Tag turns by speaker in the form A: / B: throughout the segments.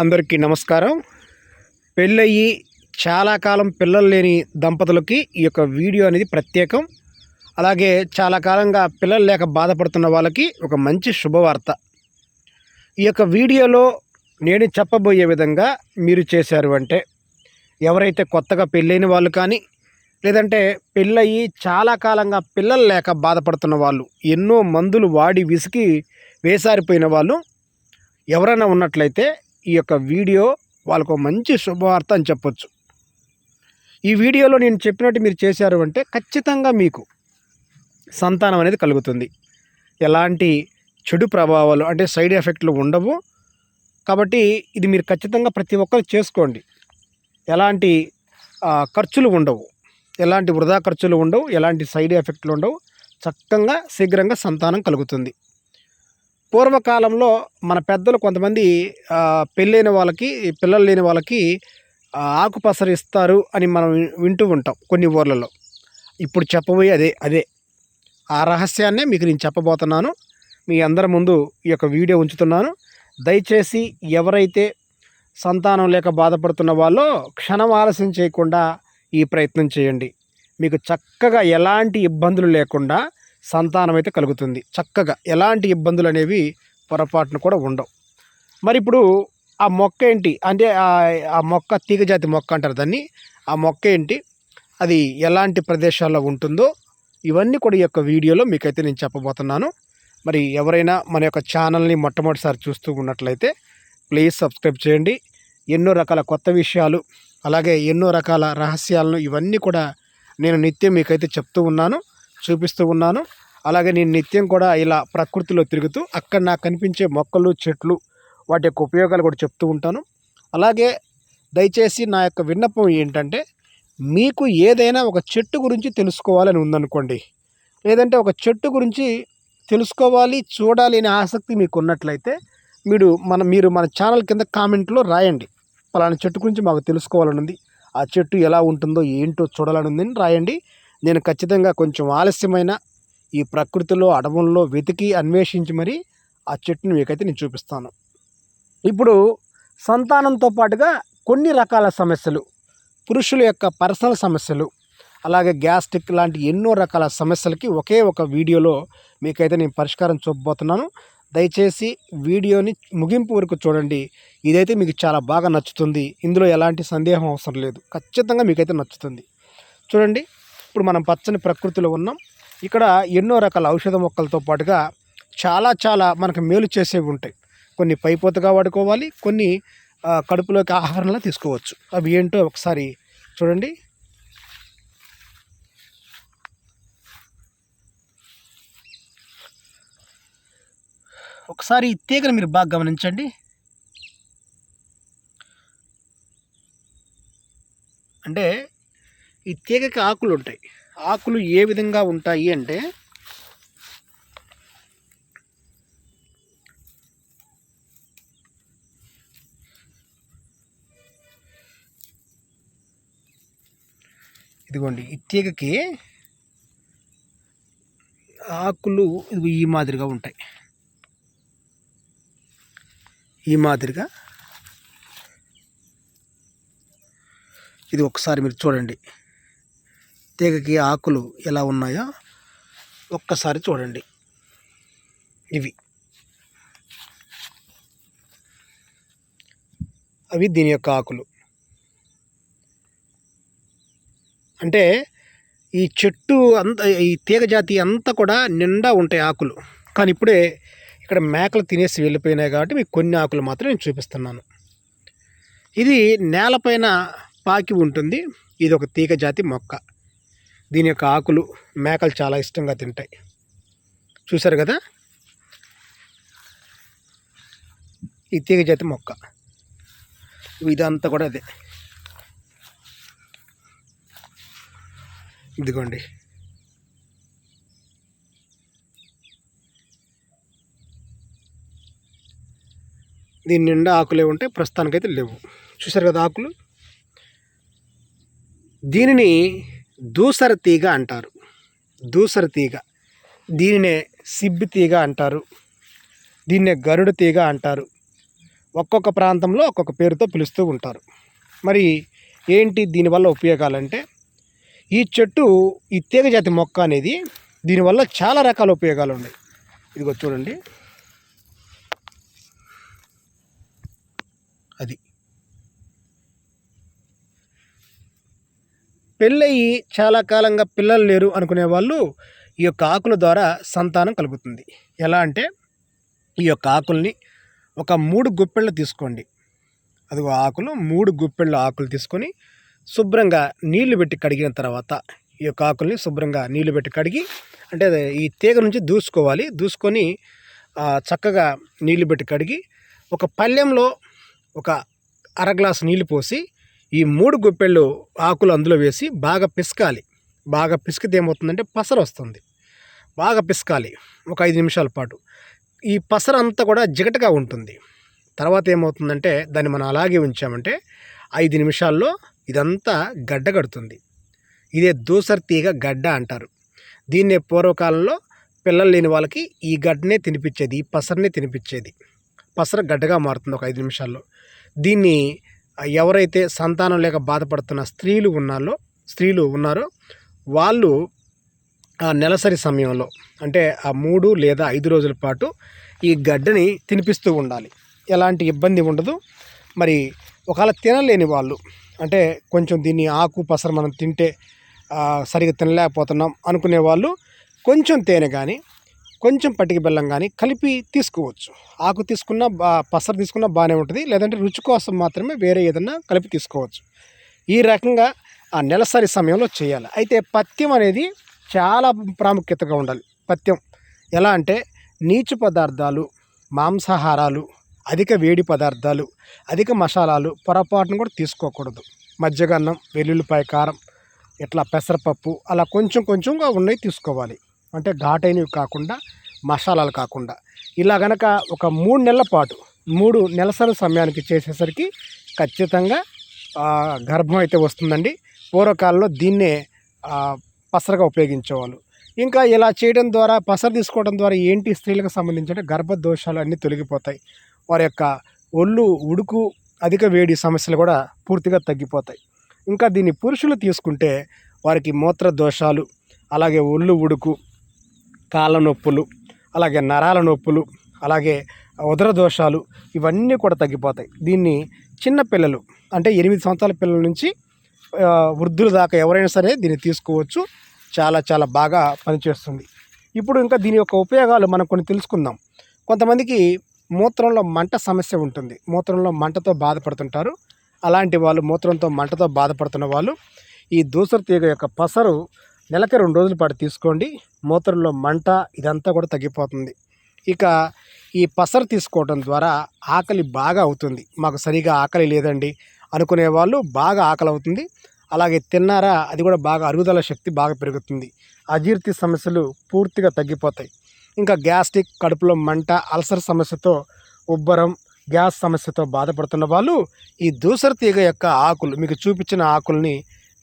A: అందరికీ నమస్కారం. పెళ్ళయ్యి చాలా కాలం పిల్లలు లేని దంపతులకి ఈ యొక్క వీడియో అనేది ప్రత్యేకం. అలాగే చాలా కాలంగా పిల్లలు లేక బాధపడుతున్న వాళ్ళకి ఒక మంచి శుభవార్త. ఈ యొక్క వీడియోలో నేను చెప్పబోయే విధంగా మీరు చేశారు అంటే ఎవరైతే కొత్తగా పెళ్ళైన వాళ్ళు కానీ లేదంటే పెళ్ళయి చాలా కాలంగా పిల్లలు లేక బాధపడుతున్న వాళ్ళు ఎన్నో మందులు వాడి విసికి వేసారిపోయిన వాళ్ళు ఎవరైనా ఉన్నట్లయితే ఈ యొక్క వీడియో వాళ్ళకు ఒక మంచి శుభవార్త అని చెప్పొచ్చు. ఈ వీడియోలో నేను చెప్పినట్టు మీరు చేశారు అంటే ఖచ్చితంగా మీకు సంతానం అనేది కలుగుతుంది. ఎలాంటి చెడు ప్రభావాలు అంటే సైడ్ ఎఫెక్ట్లు ఉండవు. కాబట్టి ఇది మీరు ఖచ్చితంగా ప్రతి ఒక్కరు చేసుకోండి. ఎలాంటి ఖర్చులు ఉండవు. ఎలాంటి వృధా ఖర్చులు ఉండవు. ఎలాంటి సైడ్ ఎఫెక్ట్లు ఉండవు. చక్కగా శీఘ్రంగా సంతానం కలుగుతుంది. పూర్వకాలంలో మన పెద్దలు కొంతమంది పెళ్ళైన వాళ్ళకి పిల్లలు లేని వాళ్ళకి ఆకుపసరు ఇస్తారు అని మనం వింటూ ఉంటాం కొన్ని ఊర్లలో. ఇప్పుడు చెప్పబోయే అదే అదే. ఆ రహస్యాన్నే మీకు నేను చెప్పబోతున్నాను. మీ అందరి ముందు ఈ యొక్క వీడియో ఉంచుతున్నాను. దయచేసి ఎవరైతే సంతానం లేక బాధపడుతున్న వాళ్ళు క్షణం ఆలస్యం చేయకుండా ఈ ప్రయత్నం చేయండి. మీకు చక్కగా ఎలాంటి ఇబ్బందులు లేకుండా సంతానం అయితే కలుగుతుంది. చక్కగా ఎలాంటి ఇబ్బందులు అనేవి పొరపాటును కూడా ఉండవు. మరి ఇప్పుడు ఆ మొక్క ఏంటి? అంటే ఆ- మొక్క తీగజాతి మొక్క అంటారు దాన్ని. ఆ మొక్క ఏంటి? అది ఎలాంటి ప్రదేశాల్లో ఉంటుందో ఇవన్నీ కూడా ఈ యొక్క వీడియోలో మీకైతే నేను చెప్పబోతున్నాను. మరి ఎవరైనా మన యొక్క ఛానల్ని మొట్టమొదటిసారి చూస్తూ ఉన్నట్లయితే ప్లీజ్ సబ్స్క్రైబ్ చేయండి. ఎన్నో రకాల కొత్త విషయాలు అలాగే ఎన్నో రకాల రహస్యాలను ఇవన్నీ కూడా నేను నిత్యం మీకైతే చెప్తూ ఉన్నాను. చూపిస్తూ ఉన్నాను. అలాగే నేను నిత్యం కూడా ఇలా ప్రకృతిలో తిరుగుతూ అక్కడ నాకు కనిపించే మొక్కలు చెట్లు వాటి యొక్క ఉపయోగాలు కూడా చెప్తూ ఉంటాను. అలాగే దయచేసి నా యొక్క విన్నపం ఏంటంటే మీకు ఏదైనా ఒక చెట్టు గురించి తెలుసుకోవాలని ఉందనుకోండి. లేదంటే ఒక చెట్టు గురించి తెలుసుకోవాలి చూడాలి అనే ఆసక్తి మీకు ఉన్నట్లయితే మీరు మన మీరు మన ఛానల్ కింద కామెంట్లో రాయండి. పలానా చెట్టు గురించి మాకు తెలుసుకోవాలని ఉంది ఆ చెట్టు ఎలా ఉంటుందో ఏంటో చూడాలని ఉందని రాయండి. నేను ఖచ్చితంగా కొంచెం ఆలస్యమైన ఈ ప్రకృతిలో అడవుల్లో వెతికి అన్వేషించి మరి ఆ చెట్టుని మీకైతే నేను చూపిస్తాను. ఇప్పుడు సంతానంతో పాటుగా కొన్ని రకాల సమస్యలు. పురుషుల యొక్క పర్సనల్ సమస్యలు అలాగే గ్యాస్ట్రిక్ లాంటి ఎన్నో రకాల సమస్యలకి ఒకే ఒక వీడియోలో మీకైతే నేను పరిష్కారం చూపబోతున్నాను. దయచేసి వీడియోని ముగింపు వరకు చూడండి. ఇదైతే మీకు చాలా బాగా నచ్చుతుంది. ఇందులో ఎలాంటి సందేహం అవసరం లేదు. ఖచ్చితంగా మీకైతే నచ్చుతుంది. చూడండి. ఇప్పుడు మనం పచ్చని ప్రకృతిలో ఉన్నాం. ఇక్కడ ఎన్నో రకాల ఔషధ మొక్కలతో పాటుగా చాలా చాలా మనకు మేలు చేసేవి ఉంటాయి. కొన్ని పైపోతగా వాడుకోవాలి కొన్ని కడుపులోకి ఆహారంలో తీసుకోవచ్చు. అవి ఏంటో ఒకసారి చూడండి. ఒకసారి తీగను మీరు బాగా గమనించండి. అంటే ఈ తీగకి ఆకులు ఉంటాయి. ఆకులు ఏ విధంగా ఉంటాయి అంటే ఇదిగోండి ఈ తీగకి ఆకులు ఈ మాదిరిగా ఉంటాయి. ఈ మాదిరిగా ఇది ఒకసారి మీరు చూడండి. తీగకి ఆకులు ఎలా ఉన్నాయో ఒక్కసారి చూడండి. ఇవి. అవి దీని యొక్క ఆకులు. అంటే ఈ చెట్టు అంత ఈ తీగ జాతి అంతా కూడా నిండా ఉంటాయి ఆకులు. కానీ ఇప్పుడే ఇక్కడ మేకలు తినేసి వెళ్ళిపోయినాయి కాబట్టి మీకు కొన్ని ఆకులు మాత్రం నేను చూపిస్తున్నాను. ఇది నేలపైన పాకి ఉంటుంది. ఇది ఒక తీగ జాతి మొక్క. దీని యొక్క ఆకులు మేకలు చాలా ఇష్టంగా తింటాయి. చూశారు కదా? ఈ తీగ జాతి మొక్క. ఇదంతా కూడా అదే. ఇదిగోండి. దీని నిండా ఆకులే ఉంటాయి ప్రస్తుతానికైతే లేవు. చూశారు కదా ఆకులు? దీనిని దూసర తీగ అంటారు. దూసర తీగ. దీనినే సిబ్బి తీగ అంటారు. దీన్నే గరుడ తీగ అంటారు. ఒక్కొక్క ప్రాంతంలో ఒక్కొక్క పేరుతో పిలుస్తూ ఉంటారు. మరి ఏంటి దీనివల్ల ఉపయోగాలంటే ఈ చెట్టు ఈ తీగ జాతి మొక్క అనేది దీనివల్ల చాలా రకాల ఉపయోగాలు ఉన్నాయి. ఇదిగో చూడండి అది పెళ్ళయి చాలా కాలంగా పిల్లలు లేరు అనుకునే వాళ్ళు ఈ యొక్క ఆకుల ద్వారా సంతానం కలుగుతుంది. ఎలా అంటే ఈ యొక్క ఆకుల్ని ఒక మూడు గుప్పెళ్ళు తీసుకోండి. అదిగో ఆకులు మూడు గుప్పెళ్ళ ఆకులు తీసుకొని శుభ్రంగా నీళ్ళు పెట్టి కడిగిన తర్వాత ఈ యొక్క ఆకుల్ని శుభ్రంగా నీళ్ళు పెట్టి కడిగి అంటే ఈ తీగ నుంచి దూసుకోవాలి. దూసుకొని చక్కగా నీళ్ళు పెట్టి కడిగి ఒక పళ్ళెంలో ఒక అర గ్లాసు నీళ్ళు పోసి ఈ మూడు గుప్పెళ్ళు ఆకులు అందులో వేసి బాగా పిసకాలి. బాగా పిసికితే ఏమవుతుందంటే పసర వస్తుంది. బాగా పిసకాలి. ఒక ఐదు నిమిషాల పాటు. ఈ పసర అంతా కూడా జిగటగా ఉంటుంది. తర్వాత ఏమవుతుందంటే దాన్ని మనం అలాగే ఉంచామంటే ఐదు నిమిషాల్లో ఇదంతా గడ్డ కడుతుంది. ఇదే దూసర్ తీగ గడ్డ అంటారు. దీన్నే పూర్వకాలంలో పిల్లలు లేని వాళ్ళకి ఈ గడ్డనే తినిపించేది ఈ పసరనే తినిపించేది. పసర గడ్డగా మారుతుంది ఒక ఐదు నిమిషాల్లో. దీన్ని ఎవరైతే సంతానం లేక బాధపడుతున్న స్త్రీలు ఉన్నారో స్త్రీలు ఉన్నారో వాళ్ళు ఆ నెలసరి సమయంలో అంటే ఆ మూడు లేదా ఐదు రోజుల పాటు ఈ గడ్డని తినిపిస్తూ ఉండాలి. ఎలాంటి ఇబ్బంది ఉండదు. మరి ఒకవేళ తినలేని వాళ్ళు అంటే కొంచెం దీన్ని ఆకు పసరు మనం తింటే సరిగ్గా సరిగా తినలేకపోతున్నాం అనుకునే వాళ్ళు కొంచెం తేనె కానీ కొంచెం పటిక బెల్లం కానీ కలిపి తీసుకోవచ్చు. ఆకు తీసుకున్న బా పసరు తీసుకున్న బాగానే ఉంటుంది. లేదంటే రుచి కోసం మాత్రమే వేరే ఏదన్నా కలిపి తీసుకోవచ్చు. ఈ రకంగా ఆ నెలసరి సమయంలో చేయాలి. అయితే పథ్యం అనేది చాలా ప్రాముఖ్యతగా ఉండాలి. పథ్యం ఎలా అంటే నీచు పదార్థాలు మాంసాహారాలు అధిక వేడి పదార్థాలు అధిక మసాలాలు పొరపాటును కూడా తీసుకోకూడదు. మజ్జిగన్నం వెల్లుల్లిపాయ కారం ఇట్లా పెసరపప్పు అలా కొంచెం కొంచెంగా ఉన్నవి తీసుకోవాలి. అంటే ఘాటైనవి కాకుండా మసాలాలు కాకుండా. ఇలా గనక ఒక మూడు నెలల పాటు మూడు నెలసరి సమయానికి చేసేసరికి ఖచ్చితంగా గర్భం అయితే వస్తుందండి. పూర్వకాలంలో దీన్నే పసరగా ఉపయోగించేవాళ్ళు. ఇంకా ఇలా చేయడం ద్వారా పసరు తీసుకోవడం ద్వారా ఏంటి స్త్రీలకు సంబంధించిన గర్భ దోషాలు అన్నీ తొలగిపోతాయి. వారి యొక్క ఒళ్ళు ఉడుకు అధిక వేడి సమస్యలు కూడా పూర్తిగా తగ్గిపోతాయి. ఇంకా దీన్ని పురుషులు తీసుకుంటే వారికి మూత్ర దోషాలు అలాగే ఒళ్ళు ఉడుకు కాళ్ళ నొప్పులు అలాగే నరాల నొప్పులు అలాగే ఉదర దోషాలు ఇవన్నీ కూడా తగ్గిపోతాయి. దీన్ని చిన్న పిల్లలు అంటే ఎనిమిది సంవత్సరాల పిల్లల నుంచి వృద్ధుల దాకా ఎవరైనా సరే దీన్ని తీసుకోవచ్చు. చాలా చాలా బాగా పనిచేస్తుంది. ఇప్పుడు ఇంకా దీని యొక్క ఉపయోగాలు మనం కొన్ని తెలుసుకుందాం. కొంతమందికి మూత్రంలో మంట సమస్య ఉంటుంది. మూత్రంలో మంటతో బాధపడుతుంటారు. అలాంటి వాళ్ళు మూత్రంతో మంటతో బాధపడుతున్న వాళ్ళు ఈ దూసర తీగ యొక్క పసరు నెలకి రెండు రోజుల పాటు తీసుకోండి. మూత్రంలో మంట ఇదంతా కూడా తగ్గిపోతుంది. ఇక ఈ పసరు తీసుకోవడం ద్వారా ఆకలి బాగా అవుతుంది. మాకు సరిగా ఆకలి లేదండి అనుకునే వాళ్ళు బాగా ఆకలి అవుతుంది. అలాగే తిన్నారా అది కూడా బాగా అరుగుదల శక్తి బాగా పెరుగుతుంది. అజీర్తి సమస్యలు పూర్తిగా తగ్గిపోతాయి. ఇంకా గ్యాస్ట్రిక్ కడుపులో మంట అల్సర్ సమస్యతో ఉబ్బరం గ్యాస్ సమస్యతో బాధపడుతున్న వాళ్ళు ఈ దూసర తీగ యొక్క ఆకులు మీకు చూపించిన ఆకుల్ని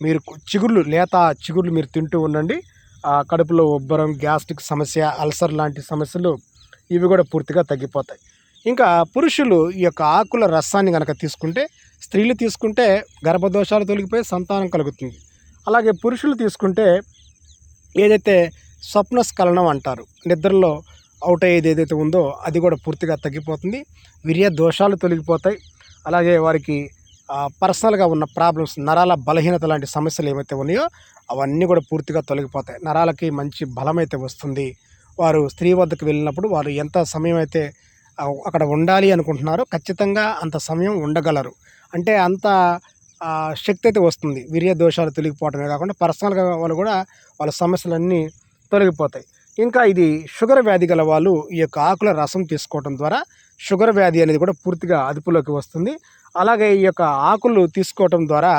A: మీరు చిగుర్లు లేత చిగుర్లు మీరు తింటూ ఉండండి. ఆ కడుపులో ఉబ్బరం గ్యాస్ట్రిక్ సమస్య అల్సర్ లాంటి సమస్యలు ఇవి కూడా పూర్తిగా తగ్గిపోతాయి. ఇంకా పురుషులు ఈ యొక్క ఆకుల రసాన్ని కనుక తీసుకుంటే స్త్రీలు తీసుకుంటే గర్భదోషాలు తొలగిపోయి సంతానం కలుగుతుంది. అలాగే పురుషులు తీసుకుంటే ఏదైతే స్వప్నస్ఖలనం అంటారు నిద్రలో అవుట్ అయ్యేది ఏదైతే ఉందో అది కూడా పూర్తిగా తగ్గిపోతుంది. వీర్య దోషాలు తొలగిపోతాయి. అలాగే వారికి పర్సనల్గా ఉన్న ప్రాబ్లమ్స్ నరాల బలహీనత లాంటి సమస్యలు ఏమైతే ఉన్నాయో అవన్నీ కూడా పూర్తిగా తొలగిపోతాయి. నరాలకి మంచి బలం అయితే వస్తుంది. వారు స్త్రీ వద్దకు వెళ్ళినప్పుడు వారు ఎంత సమయం అయితే అక్కడ ఉండాలి అనుకుంటున్నారో ఖచ్చితంగా అంత సమయం ఉండగలరు. అంటే అంత శక్తి అయితే వస్తుంది. వీర్య దోషాలు తొలగిపోవటమే కాకుండా పర్సనల్గా వాళ్ళు కూడా వాళ్ళ సమస్యలన్నీ తొలగిపోతాయి. ఇంకా ఇది షుగర్ వ్యాధి గల వాళ్ళు ఈ యొక్క ఆకుల రసం తీసుకోవడం ద్వారా షుగర్ వ్యాధి అనేది కూడా పూర్తిగా అదుపులోకి వస్తుంది. అలాగే ఈ యొక్క ఆకులు తీసుకోవటం ద్వారా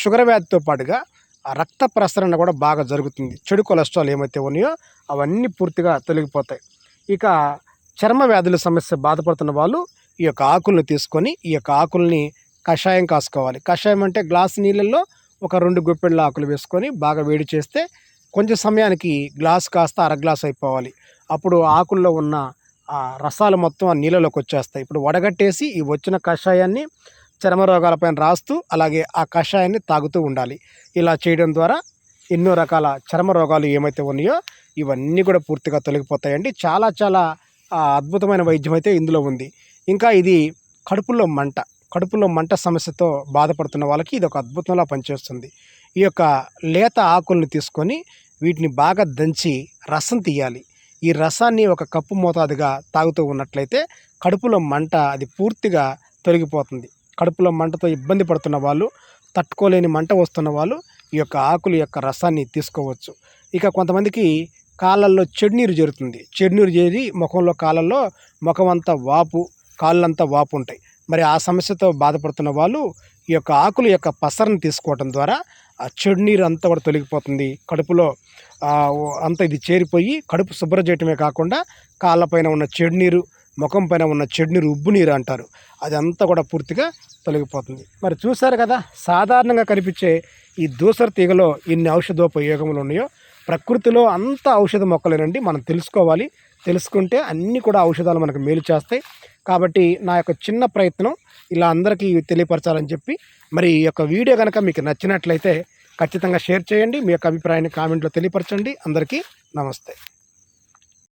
A: షుగర్ వ్యాధితో పాటుగా ఆ రక్త ప్రసరణ కూడా బాగా జరుగుతుంది. చెడు కొలెస్ట్రాల్ ఏమైతే ఉన్నాయో అవన్నీ పూర్తిగా తొలగిపోతాయి. ఇక చర్మ వ్యాధుల సమస్య బాధపడుతున్న వాళ్ళు ఈ యొక్క ఆకులను తీసుకొని ఈ యొక్క ఆకుల్ని కషాయం కాసుకోవాలి. కషాయం అంటే గ్లాస్ నీళ్ళల్లో ఒక రెండు గుప్పెళ్ళ ఆకులు వేసుకొని బాగా వేడి చేస్తే కొంచెం సమయానికి గ్లాస్ కాస్త అర గ్లాస్ అయిపోవాలి. అప్పుడు ఆకుల్లో ఉన్న ఆ రసాలు మొత్తం ఆ నీళ్ళలోకి వచ్చేస్తాయి. ఇప్పుడు వడగట్టేసి ఈ వచ్చిన కషాయాన్ని చర్మ రోగాలపైన రాస్తూ అలాగే ఆ కషాయాన్ని తాగుతూ ఉండాలి. ఇలా చేయడం ద్వారా ఎన్నో రకాల చర్మ రోగాలు ఏమైతే ఉన్నాయో ఇవన్నీ కూడా పూర్తిగా తొలగిపోతాయండి. చాలా చాలా అద్భుతమైన వైద్యం అయితే ఇందులో ఉంది. ఇంకా ఇది కడుపులో మంట. కడుపులో మంట సమస్యతో బాధపడుతున్న వాళ్ళకి ఇది ఒక అద్భుతంలా పనిచేస్తుంది. ఈ యొక్క లేత ఆకుల్ని తీసుకొని వీటిని బాగా దంచి రసం తీయాలి. ఈ రసాన్ని ఒక కప్పు మోతాదుగా తాగుతూ ఉన్నట్లయితే కడుపులో మంట అది పూర్తిగా తొలగిపోతుంది. కడుపులో మంటతో ఇబ్బంది పడుతున్న వాళ్ళు తట్టుకోలేని మంట వస్తున్న వాళ్ళు ఈ యొక్క ఆకుల యొక్క రసాన్ని తీసుకోవచ్చు. ఇక కొంతమందికి కాళ్ళల్లో చెడునీరు జరుగుతుంది. చెడునీరు చేరి ముఖంలో కాళ్ళల్లో ముఖం అంతా వాపు కాళ్ళంతా వాపు ఉంటాయి. మరి ఆ సమస్యతో బాధపడుతున్న వాళ్ళు ఈ యొక్క ఆకుల యొక్క పసరను తీసుకోవటం ద్వారా ఆ చెడు నీరు అంతా కూడా తొలగిపోతుంది. కడుపులో అంతా ఇది చేరిపోయి కడుపు శుభ్రం చేయటమే కాకుండా కాళ్ళపైన ఉన్న చెడు నీరు ముఖం పైన ఉన్న చెడు నీరు ఉబ్బు నీరు అంటారు. అది అంతా కూడా పూర్తిగా తొలగిపోతుంది. మరి చూశారు కదా సాధారణంగా కనిపించే ఈ దూసర తీగలో ఎన్ని ఔషధోపయోగములు ఉన్నాయో ప్రకృతిలో అంత ఔషధ మొక్కలేనండి. మనం తెలుసుకోవాలి. తెలుసుకుంటే అన్నీ కూడా ఔషధాలు మనకు మేలు చేస్తాయి. కాబట్టి నా యొక్క చిన్న ప్రయత్నం ఇలా అందరికీ తెలియపరచాలని చెప్పి మరి ఈ యొక్క వీడియో కనుక మీకు నచ్చినట్లయితే ఖచ్చితంగా షేర్ చేయండి. మీ యొక్క అభిప్రాయాన్ని కామెంట్లో తెలియపరచండి. అందరికీ నమస్తే.